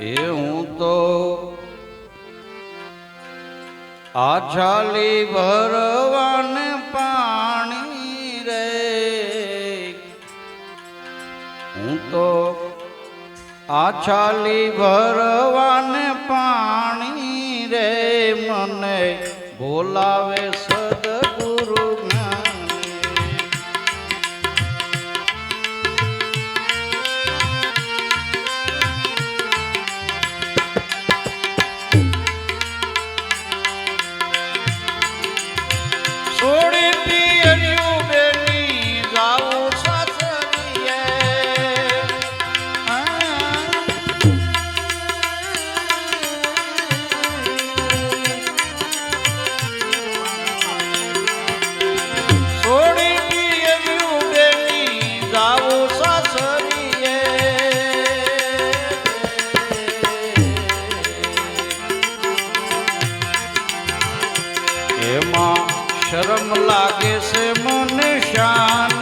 એ હું તો આછાલી ભરવાન પાણી રે. હું તો આછાલી ભરવાન પાણી રે. મને બોલાવે શરમ લાગે છે મને શાન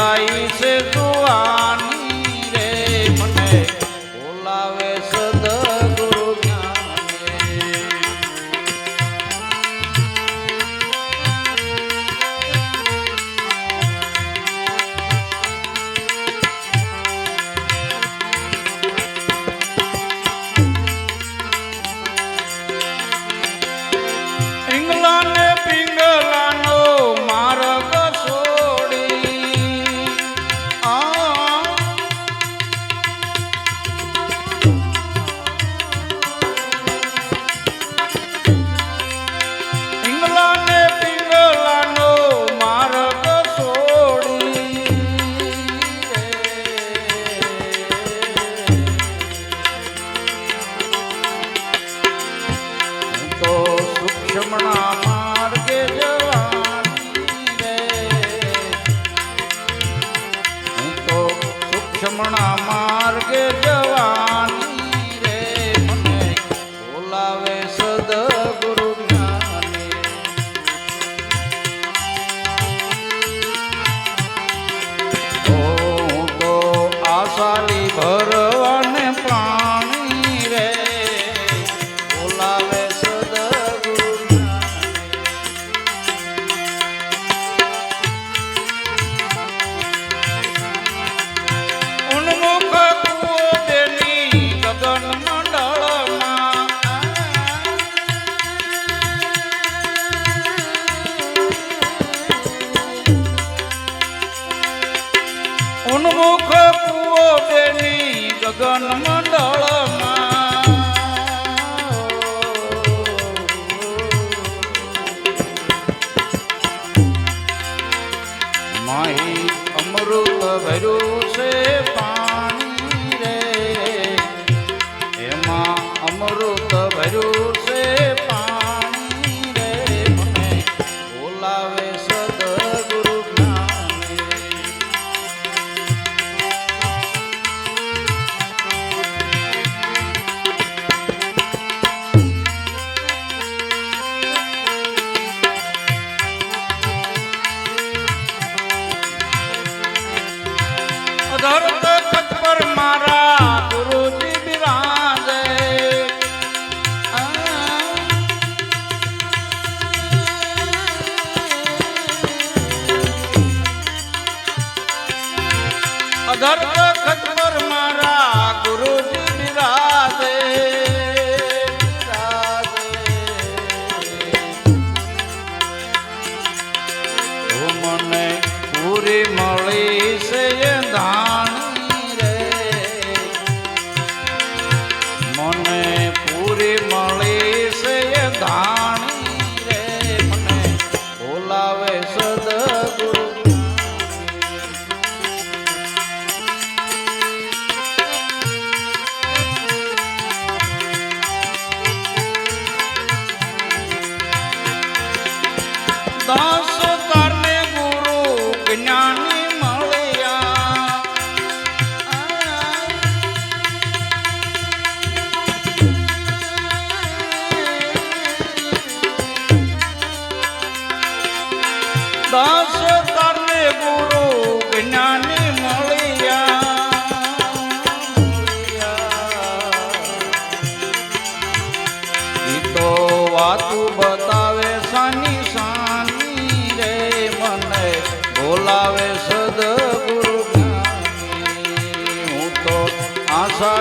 i say to વન મંડળમાં માહી અમૃત ભર્યું છે પાણી રે. અમૃત ભર્યું બોલાવે સદગુરુ હું તો આશા